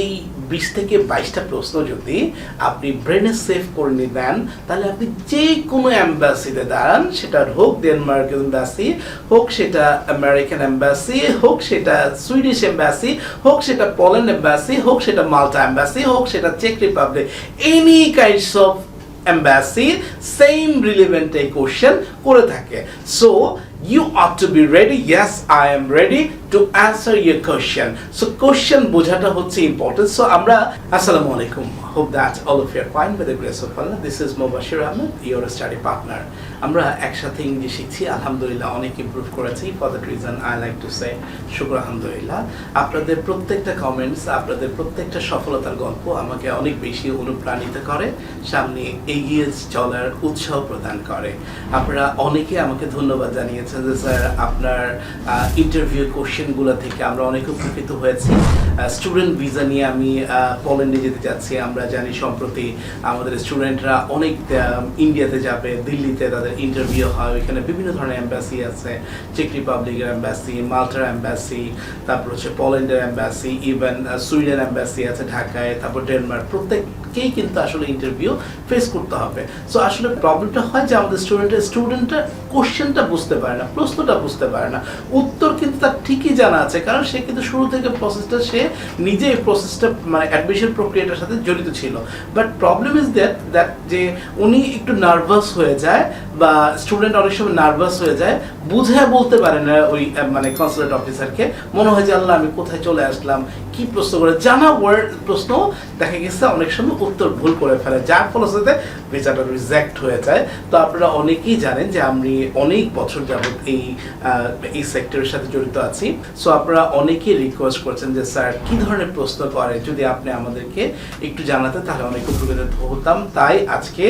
এই বিশ থেকে বাইশটা প্রশ্ন যদি আপনি ব্রেনে সেভ করে নিয়ে তাহলে আপনি যে কোনো অ্যাম্বাসিতে দাঁড়ান। সেটা হোক ডেনমার্ক এম্বাসি হোক সেটা আমেরিকান এম্বাসি হোক সেটা সুইডিশ এম্বাসি হোক সেটা পোল্যান্ড এম্বাসি হোক সেটা মাল্টা এম্বাসি হোক সেটা check Republic any kinds of embassy, same relevant a question করে থাকে। So you ought to be ready yes I am ready. To answer your question. So, question বোঝাটা হচ্ছে important. So, আমরা, আসসালামু আলাইকুম। That all of you are fine by the grace of Allah. This is Mubashir Ahmed, your study partner. আমরা একসাথে English শিখছি, আলহামদুলিল্লাহ অনেক ইমপ্রুভ করেছি। For that reason I like to say শুক্র, আলহামদুলিল্লাহ। আপনাদের প্রত্যেকটা কমেন্টস আপনাদের প্রত্যেকটা সফলতার গল্প আমাকে অনেক বেশি অনুপ্রাণিত করে, সামনে এগিয়ে চলার উৎসাহ প্রদান করে। আপনারা অনেকে আমাকে ধন্যবাদ জানিয়েছেন যে, স্যার, আপনার ইন্টারভিউ কোশ্চেনগুলো থেকে আমরা অনেক উপকৃত হয়েছি। স্টুডেন্ট ভিসা নিয়ে আমি পোল্যান্ডে যেতে যাচ্ছি আমরা জানি সম্প্রতি আমাদের স্টুডেন্টরা অনেক ইন্ডিয়াতে যাবে দিল্লিতে তাদের ইন্টারভিউ হয়। ওইখানে বিভিন্ন ধরনের এম্বাসি আছে। চেক রিপাবলিকের এম্বাসি মাল্টার এম্বাসি তারপর হচ্ছে পোল্যান্ডের এম্বাসি ইভেন সুইডেন এম্বাসি আছে ঢাকায়, তারপর ডেনমার্ক প্রত্যেককেই কিন্তু আসলে ইন্টারভিউ ফেস করতে হবে। সো আসলে প্রবলেমটা হয় যে আমাদের স্টুডেন্টের স্টুডেন্টটা কোশ্চেনটা বুঝতে পারে না, প্রশ্নটা বুঝতে পারে না। উত্তর কিন্তু তার ঠিকই জানা আছে, কারণ সে কিন্তু শুরু থেকে প্রসেসটা সে নিজে এই প্রসেসটা মানে অ্যাডমিশন প্রক্রিয়াটার সাথে জড়িত ছিল। But problem is that that যে উনি একটু নার্ভাস হয়ে যায় বা স্টুডেন্ট অনেক সময় নার্ভাস হয়ে যায়, বুঝে বলতে পারে না ওই মানে কনসালেট অফিসারকে মনে হয় যে, আল্লাহ, আমি কোথায় চলে আসলাম? কি প্রশ্ন করে? জানা ওয়ার্ড প্রশ্ন দেখা গেছে অনেক সময় উত্তর ভুল করে ফেলে, যার ফলশ্রুতিতে ভিসাটা রিজেক্ট হয়ে যায়। তো আপনারা অনেকেই জানেন যে আমি অনেক বছর যাবত এই এই সেক্টরের সাথে জড়িত আছি। সো আপনারা অনেকেই রিকোয়েস্ট করছেন যে, স্যার, কি ধরনের প্রশ্ন করে? যদি আপনি আমাদেরকে একটু জানাতে তাহলে অনেক উপকৃত হতাম। তাই আজকে,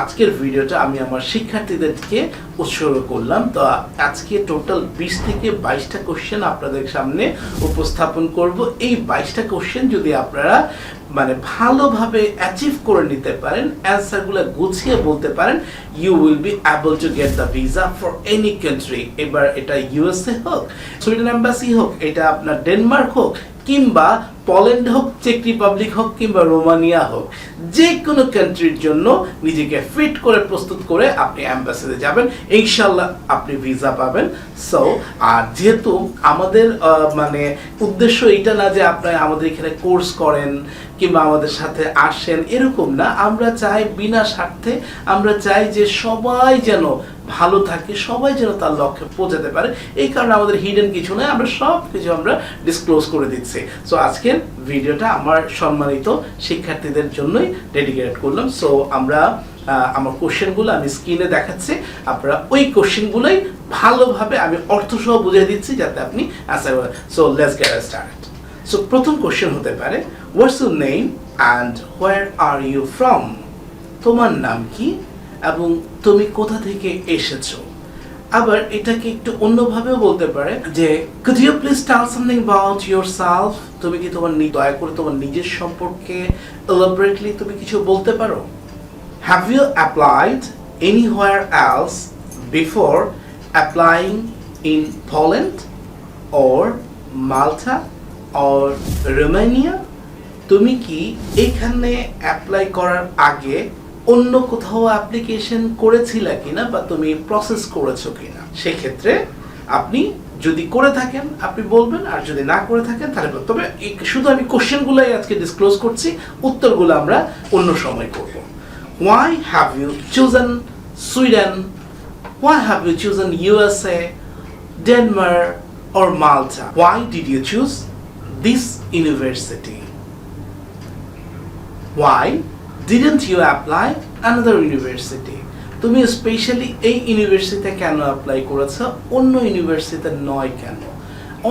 আজকের ভিডিওটা আমি আমার শিক্ষার্থীদেরকে উৎসর্গ করলাম। তো আজকে টোটাল বিশ থেকে বাইশটা কোশ্চেন আপনাদের সামনে উপস্থাপন করব। এই বাইশটা কোশ্চেন যদি আপনারা মানে ভালোভাবে অ্যাচিভ করে নিতে পারেন অ্যান্সারগুলো গুছিয়ে বলতে পারেন you will be able to get the visa for any country এবার এটা ইউএসএ হোক সুইডেন অ্যাম্বাসি হোক, এটা আপনার ডেনমার্ক হোক কিংবা পোল্যান্ড হোক, চেক রিপাবলিক হোক, কিংবা রোমানিয়া হোক যে কোনো কান্ট্রির জন্য নিজেকে ফিট করে প্রস্তুত করে আপনি অ্যাম্বাসিতে যাবেন। ইনশাল্লাহ আপনি ভিসা পাবেন। সো আর যেহেতু আমাদের মানে উদ্দেশ্য এটা না যে আপনি আমাদের এখানে কোর্স করেন কিংবা আমাদের সাথে আসেন, এরকম না। আমরা চাই বিনা স্বার্থে, আমরা চাই যে সবাই যেন ভালো থাকে, সবাই যেন তার লক্ষ্যে পৌঁছাতে পারে। এই কারণে আমাদের হিডেন কিছু নয় আমরা সব কিছু আমরা ডিসক্লোজ করে দিচ্ছি। সো আজকের ভিডিওটা আমার সম্মানিত শিক্ষার্থীদের জন্যই ডেডিকেট করলাম। সো আমরা আমার কোশ্চেনগুলো আমি স্ক্রিনে দেখাচ্ছি। আপনারা ওই কোশ্চেনগুলোই ভালোভাবে আমি অর্থসহ বুঝিয়ে দিচ্ছি যাতে আপনি answer so let's get start so প্রথম কোশ্চেন হতে পারে what's your name and where are you from তোমার নাম কি? এবং তুমি কোথা থেকে এসেছ? আবার এটাকে একটু অন্যভাবেও বলতে পারে যে could you please tell something about yourself তুমি কি তোমার দয়া করে তোমার নিজের সম্পর্কে এলাবোরেটলি তুমি কিছু বলতে পারো? Have you applied anywhere else before applying in Poland or Malta or Romania তুমি কি এখানে অ্যাপ্লাই করার আগে অন্য কোথাও অ্যাপ্লিকেশন করেছিলে কিনা বা তুমি প্রসেস করেছ কিনা? সেক্ষেত্রে আপনি যদি করে থাকেন, আপনি বলবেন, আর যদি না করে থাকেন, তাহলে তবে শুধু আমি কোশ্চেনগুলোই আজকে ডিসক্লোজ করছি, উত্তরগুলো আমরা অন্য সময় করব। Why have you chosen Sweden why have you chosen USA Denmark or Malta. Why did you choose this university Why didn't you apply another university? তুমি স্পেশালি এই ইউনিভার্সিটিতে কেন অ্যাপ্লাই করেছ? অন্য ইউনিভার্সিটিতে নয় কেন?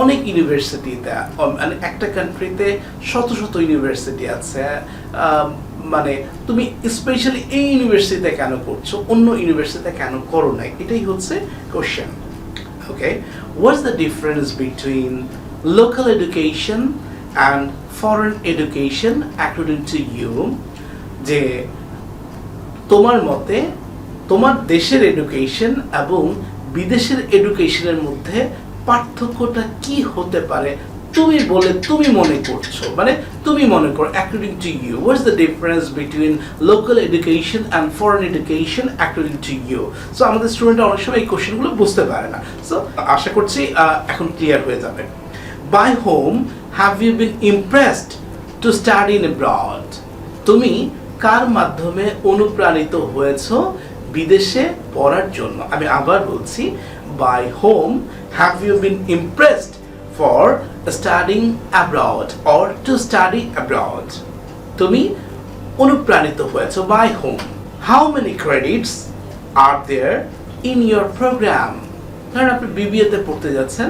অনেক ইউনিভার্সিটিতে মানে একটা কান্ট্রিতে শত শত ইউনিভার্সিটি আছে। মানে তুমি স্পেশালি এই ইউনিভার্সিটিতে কেন করছ? অন্য ইউনিভার্সিটিতে কেন করো নাই? এটাই হচ্ছে question okay what's the difference between local education and foreign education according to you? যে তোমার মতে তোমার দেশের এডুকেশন এবং বিদেশের এডুকেশনের মধ্যে পার্থক্যটা কি হতে পারে? তুমি বলে তুমি মনে করছ। মানে তুমি মনে করো according to you what's the difference between local education and foreign education according to you so আমাদের স্টুডেন্টরা অনেক সময় এই কোশ্চেনগুলো বুঝতে পারে না। সো আশা করছি এখন ক্লিয়ার হয়ে যাবে। By whom have you been impressed to study in broad তুমি কার মাধ্যমে অনুপ্রাণিত হয়েছ বিদেশে পড়ার জন্য? আমি আবার বলছি by whom have you been impressed for studying abroad or to study abroad তুমি অনুপ্রাণিত হয়েছ by whom how many credits are there in your program ধরেন আপনি বিবিএতে পড়তে যাচ্ছেন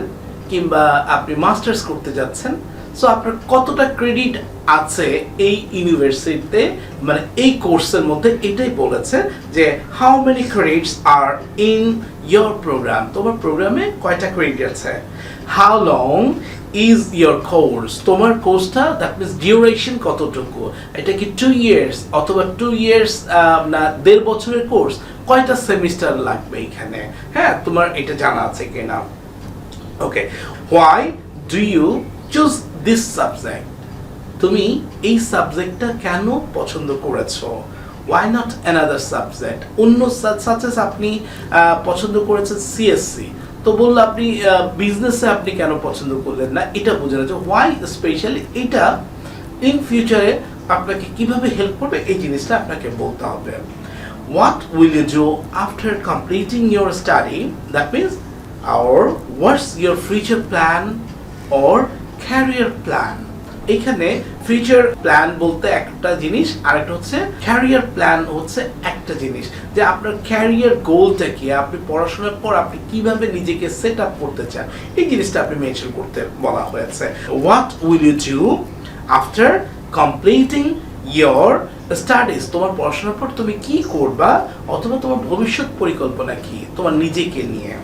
কিংবা আপনি মাস্টার্স করতে যাচ্ছেন সো আপনার কতটা ক্রেডিট আছে এই ইউনিভার্সিটিতে মানে এই কোর্সের মধ্যে এটাই বলেছে যে how many credits are in your program তোমার প্রোগ্রামে কয়টা ক্রেডিট আছে? How long is your course তোমার কোর্সটা দ্যাট মিনস ডিউরেশন কতটুকু? এটা কি টু ইয়ার্স অথবা টু ইয়ার্স না, দেড় বছরের কোর্স কয়টা সেমিস্টার লাগবে এখানে? হ্যাঁ তোমার এটা জানা আছে কিনা? Okay why do you choose this subject তুমি এই সাবজেক্টটা কেন পছন্দ করেছ? ওয়াই নট অ্যানাদার সাবজেক্ট অন্য সাচেস আপনি পছন্দ করেছেন সিএসসি তো বলল আপনি বিজনেসে আপনি কেন পছন্দ করলেন না? এটা বোঝানো যে হোয়াই স্পেশালি এটা ইন ফিউচারে আপনাকে কীভাবে হেল্প করবে? এই জিনিসটা আপনাকে বলতে হবে। What will you do after completing your study? That means or what's your future plan or career plan. এখানে ফিউচার প্ল্যান বলতে একটা জিনিস আর একটা হচ্ছে ক্যারিয়ার প্ল্যান হচ্ছে একটা জিনিস। যে আপনার ক্যারিয়ার গোলটা কি? আপনি পড়াশোনার পর আপনি কীভাবে নিজেকে সেট আপ করতে চান? এই জিনিসটা আপনি মেনশন করতে বলা হয়েছে। What will you do after completing your studies তোমার পড়াশোনার পর তুমি কি করবা? অথবা তোমার ভবিষ্যৎ পরিকল্পনা কি? তোমার নিজেকে নিয়ে।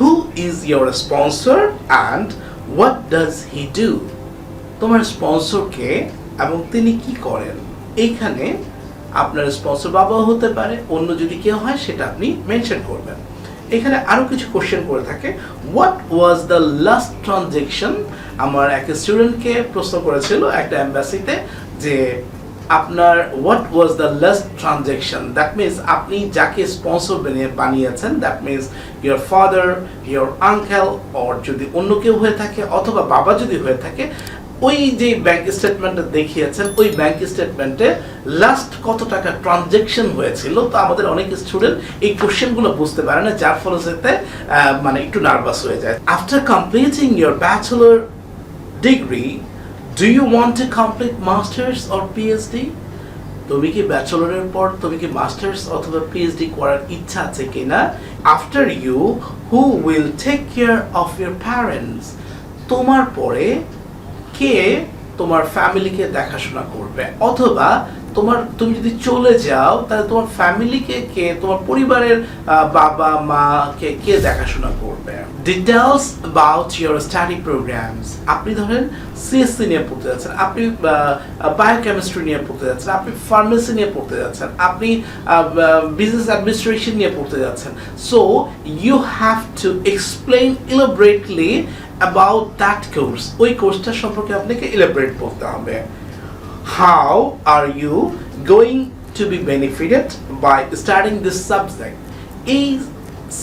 Who is your sponsor and what does he do তোমার স্পন্সরকে এবং তিনি কি করেন? এইখানে আপনার স্পন্সর বাবাও হতে পারে, অন্য যদি কেউ হয় সেটা আপনি মেনশন করবেন। এখানে আরও কিছু কোশ্চেন করে থাকে। What was the last transaction আমার এক স্টুডেন্টকে প্রশ্ন করেছিল একটা অ্যাম্বাসিতে যে আপনার what was the last transaction that means আপনি যাকে স্পন্সর বানিয়েছেন that means your father your uncle or যদি অন্য কেউ হয়ে থাকে অথবা বাবা যদি হয়ে থাকে ওই যে ব্যাংক স্টেটমেন্টটা দেখিয়েছেন ওই ব্যাংক স্টেটমেন্টে লাস্ট কত টাকা ট্রানজেকশন হয়েছিল তো আমাদের অনেক স্টুডেন্ট এই কোশ্চেনগুলো বুঝতে পারে না যার ফলশ্রুতিতে আহ, মানে একটু নার্ভাস হয়ে যায়। After completing your bachelor degree do you want to complete masters or PhD তুমি কি ব্যাচেলরের পর তুমি কি মাস্টার্স অথবা পিএইচডি করার ইচ্ছা আছে কিনা? After you who will take care of your parents তোমার পরে কে তোমার ফ্যামিলিকে দেখাশোনা করবে? অথবা তোমার, তুমি যদি চলে যাও, তাহলে তোমার ফ্যামিলিকে কে তোমার পরিবারের বাবা, মা কে কে দেখাশোনা করবে? Details about your study programs আপনি ধরেন সিএসসি নিয়ে পড়তে যাচ্ছেন, আপনি বায়োকেমিস্ট্রি নিয়ে পড়তে যাচ্ছেন, আপনি ফার্মেসি নিয়ে পড়তে যাচ্ছেন, আপনি বিজনেস অ্যাডমিনিস্ট্রেশন নিয়ে পড়তে যাচ্ছেন। So you have to explain elaborately about that course ওই কোর্সটা সম্পর্কে আপনাকে ইলাবরেট বলতে হবে। How are you going to be benefited by studying this subject এই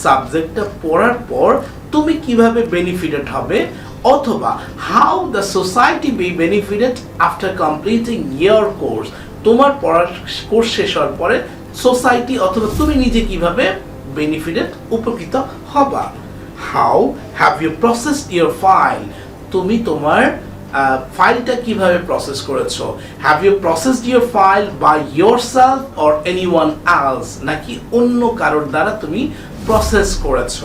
সাবজেক্টটা পড়ার পর তুমি কীভাবে বেনিফিটেড হবে? অথবা how the society be benefited after completing your course তোমার পড়ার কোর্স শেষ হওয়ার পরে সোসাইটি অথবা তুমি নিজে কীভাবে বেনিফিটেড উপকৃত হবা? How have you processed your file তুমি তোমার ফাইলটা কীভাবে প্রসেস করেছ? Have you processed your file by yourself or anyone else নাকি অন্য কারোর দ্বারা তুমি প্রসেস করেছ?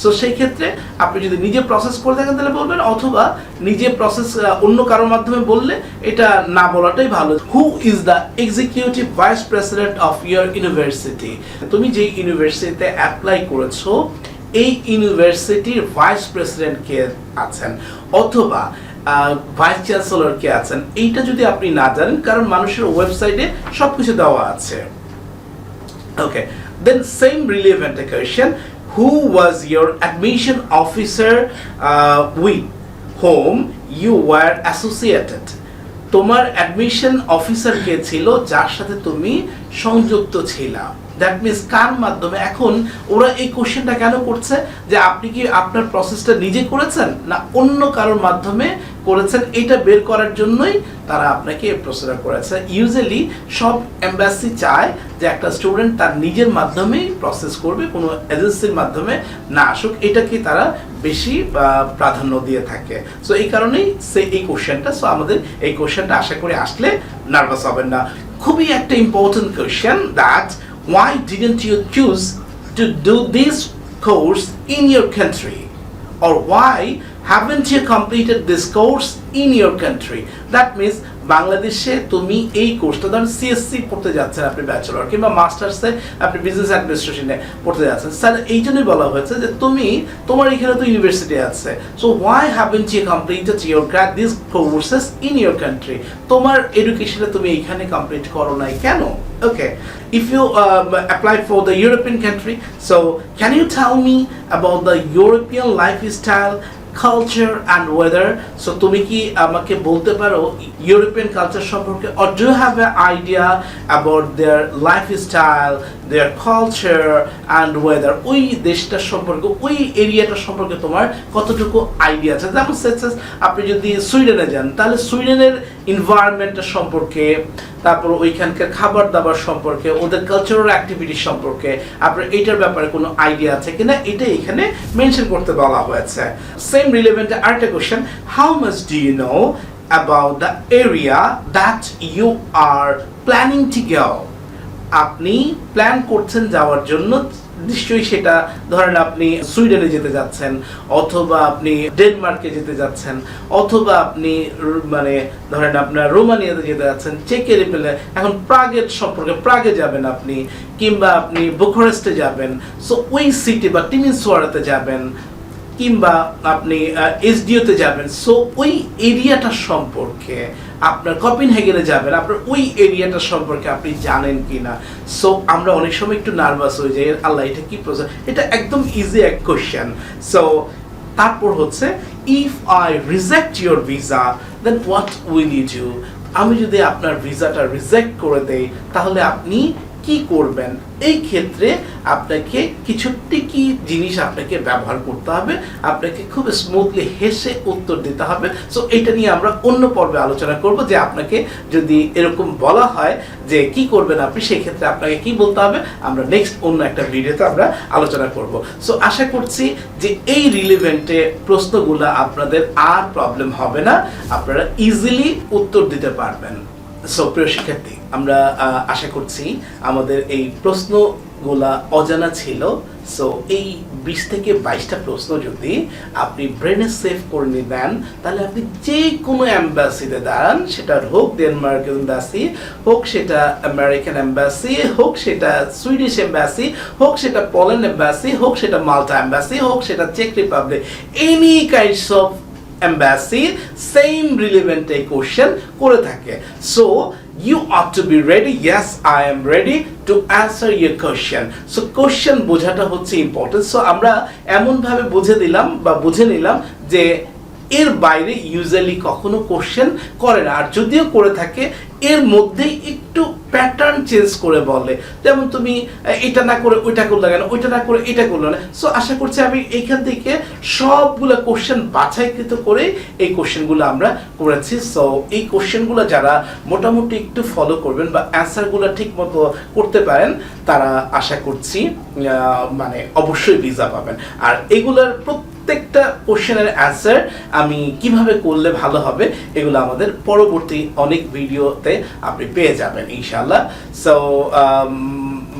সো সেই ক্ষেত্রে আপনি যদি নিজে প্রসেস করে থাকেন তাহলে বলবেন, অথবা নিজে প্রসেস অন্য কারোর মাধ্যমে বললে এটা না বলাটাই ভালো। Who is the executive vice president of your university তুমি যে ইউনিভার্সিটিতে অ্যাপ্লাই করেছ, এই ইউনিভার্সিটির ভাইস প্রেসিডেন্ট কে আছেন। অথবা ভাইস চ্যান্সেলর কে আছেন, এইটা যদি আপনি না জানেন, কারণ মানুষের ওয়েবসাইটে সবকিছু দেওয়া আছে। Okay then same relevant question who was your admission officer with whom you were associated তোমার অ্যাডমিশন অফিসার কে ছিল যার সাথে তুমি সংযুক্ত ছিলা? দ্যাট মিনস কার মাধ্যমে? এখন ওরা এই কোশ্চেনটা কেন করছে? যে আপনি কি আপনার প্রসেসটা নিজে করেছেন, না অন্য কারোর মাধ্যমে করেছেন, এটা বের করার জন্যই তারা আপনাকে প্রশ্নটা করেছে। ইউজুয়ালি সব এম্বাসি চায় যে একটা স্টুডেন্ট তার নিজের মাধ্যমেই প্রসেস করবে, কোনো এজেন্সির মাধ্যমে না আসুক এটাকে তারা বেশি প্রাধান্য দিয়ে থাকে। সো এই কারণেই সে এই কোশ্চেনটা সো আমাদের এই কোশ্চেনটা আশা করি আসলে নার্ভাস হবেন না। খুবই একটা important question that why didn't you choose to do this course in your country? Or why haven't you completed this course in your country? That means বাংলাদেশে তুমি এই কোর্সটা ধরেন সিএসসি পড়তে যাচ্ছেন আপনি ব্যাচেলর কিংবা মাস্টার্সে আপনি বিজনেস অ্যাডমিনিস্ট্রেশনে পড়তে যাচ্ছেন। স্যার এই জন্যই বলা হয়েছে যে তুমি তোমার এখানে তো ইউনিভার্সিটি আছে। So why haven't you completed your grad this courses in your country তোমার এডুকেশনে তুমি এইখানে কমপ্লিট করো নাই কেন? Okay, if you um, apply for the European country, so can you tell me about the European lifestyle, culture and weather? So তুমি কি আমাকে বলতে পারো ইউরোপিয়ান কালচার সম্পর্কে or do you have an idea about their their culture and weather? ওই দেশটার সম্পর্কে, ওই এরিয়াটার সম্পর্কে তোমার কতটুকু আইডিয়া আছে? যেমন আপনি যদি সুইডেনে যান, তাহলে সুইডেনের এনভায়রনমেন্টের সম্পর্কে, তারপর ওইখানকার খাবার দাবার সম্পর্কে, ওদের কালচারাল অ্যাক্টিভিটি সম্পর্কে, আপনার এটার ব্যাপারে কোনো আইডিয়া আছে কিনা? এটা এখানে মেনশন করতে বলা হয়েছে। সেম রিলেভেন্ট আরেকটা question how much do you know about the area that you are planning to go আপনি প্ল্যান করছেন যাওয়ার জন্য, নিশ্চয়ই সেটা ধরেন আপনি সুইডেনে যেতে যাচ্ছেন, অথবা আপনি ডেনমার্কে যেতে যাচ্ছেন, অথবা আপনি মানে ধরেন আপনার রোমানিয়াতে যেতে যাচ্ছেন চেকের এখন প্রাগের সম্পর্কে প্রাগে যাবেন আপনি, কিংবা আপনি বুখারেস্টে যাবেন সো ওই সিটি বা টিমিনসোয়ারাতে যাবেন, কিংবা আপনি এসডিওতে যাবেন সো ওই এরিয়াটা সম্পর্কে আপনার কপিন হেগেনে যাবেন, আপনার ওই এরিয়াটা সম্পর্কে আপনি জানেন কি না সো আমরা অনেক সময় একটু নার্ভাস হয়ে যাই, আল্লাহ, এটা কি প্রসেস এটা একদম ইজি এক কোয়েশ্চেন সো তারপর হচ্ছে if I reject your visa then what will you do আমি যদি আপনার ভিসাটা রিজেক্ট করে দেই, তাহলে আপনি কি করবেন? এই ক্ষেত্রে আপনাকে কিছু টিকি জিনিস আপনাকে ব্যবহার করতে হবে। আপনাকে খুব স্মুথলি হেসে উত্তর দিতে হবে। সো এটা নিয়ে আমরা অন্য পর্বে আলোচনা করব যে আপনাকে যদি এরকম বলা হয় যে কি করবেন আপনি সেই ক্ষেত্রে আপনাকে কি বলতে হবে? আমরা নেক্সট অন্য একটা ভিডিওতে আমরা আলোচনা করব। সো আশা করছি যে এই রিলিভেন্টে প্রশ্নগুলো আপনাদের আর প্রবলেম হবে না। আপনারা ইজিলি উত্তর দিতে পারবেন। সো প্রিয় শিক্ষার্থী, আমরা আশা করছি আমাদের এই প্রশ্নগুলা অজানা ছিল। সো এই বিশ থেকে বাইশটা প্রশ্ন যদি আপনি ব্রেনে সেভ করে নেন, তাহলে আপনি যে কোনো অ্যাম্বাসিতে দাঁড়ান। সেটা হোক ডেনমার্ক এম্বাসি হোক সেটা আমেরিকান এম্বাসি হোক সেটা সুইডিশ এম্বাসি হোক সেটা পোল্যান্ড এম্বাসি হোক সেটা মাল্টা এম্বাসি হোক সেটা check Republic any kinds of embassy same relevant a question করে থাকে so you ought to be ready yes i am ready to answer your question so question বোঝাটা হচ্ছে so আমরা এমন ভাবে বুঝে দিলাম বা বুঝে নিলাম যে এর বাইরে ইউজুয়ালি কখনো কোশ্চেন করে না আর যদিও করে থাকে এর একটু প্যাটার্ন চেঞ্জ করে বলে। যেমন তুমি, এটা না করে ওইটা করলে কেন, ওইটা না করে এটা করলে না সো আশা করছি আমি এইখান থেকে সবগুলো কোশ্চেন বাছাইকৃত করে এই কোশ্চেনগুলো আমরা করেছি। সো এই কোশ্চেনগুলো যারা মোটামুটি একটু ফলো করবেন বা অ্যান্সারগুলো ঠিক মতো করতে পারেন, তারা আশা করছি মানে অবশ্যই ভিসা পাবেন। আর এগুলোর প্রত্যেকটা কোশ্চেনের অ্যান্সার আমি কীভাবে করলে ভালো হবে, এগুলো আমাদের পরবর্তী অনেক ভিডিওতে আপনি পেয়ে যাবেন ইনশাল্লাহ সো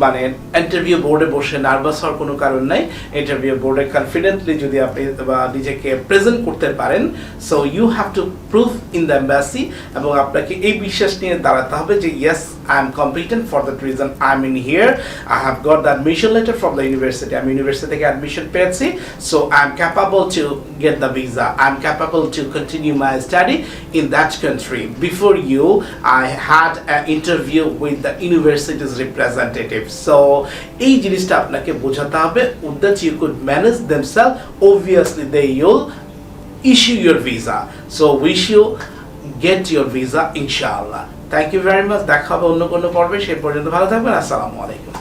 মানে ইন্টারভিউ বোর্ডে বসে নার্ভাস হওয়ার কোনো কারণ নাই। ইন্টারভিউ বোর্ডে কনফিডেন্টলি যদি আপনি নিজেকে প্রেজেন্ট করতে পারেন so you have to prove in the embassy এবং আপনাকে এই বিশ্বাস নিয়ে দাঁড়াতে হবে যে yes I am competent for that reason I am in here I have got the admission letter from the university আমি ইউনিভার্সিটি থেকে অ্যাডমিশন পেয়েছি so I am capable to get the visa I am capable to continue my study in that country before you I had interview with the university's representative so এই জিনিসটা আপনাকে বোঝাতে হবে that you could manage themselves obviously they will issue your visa. So wish you get your visa inshallah. Thank you very much দেখা হবে অন্য কোনো পর্বে, সে পর্যন্ত ভালো থাকবেন। আসসালামু আলাইকুম।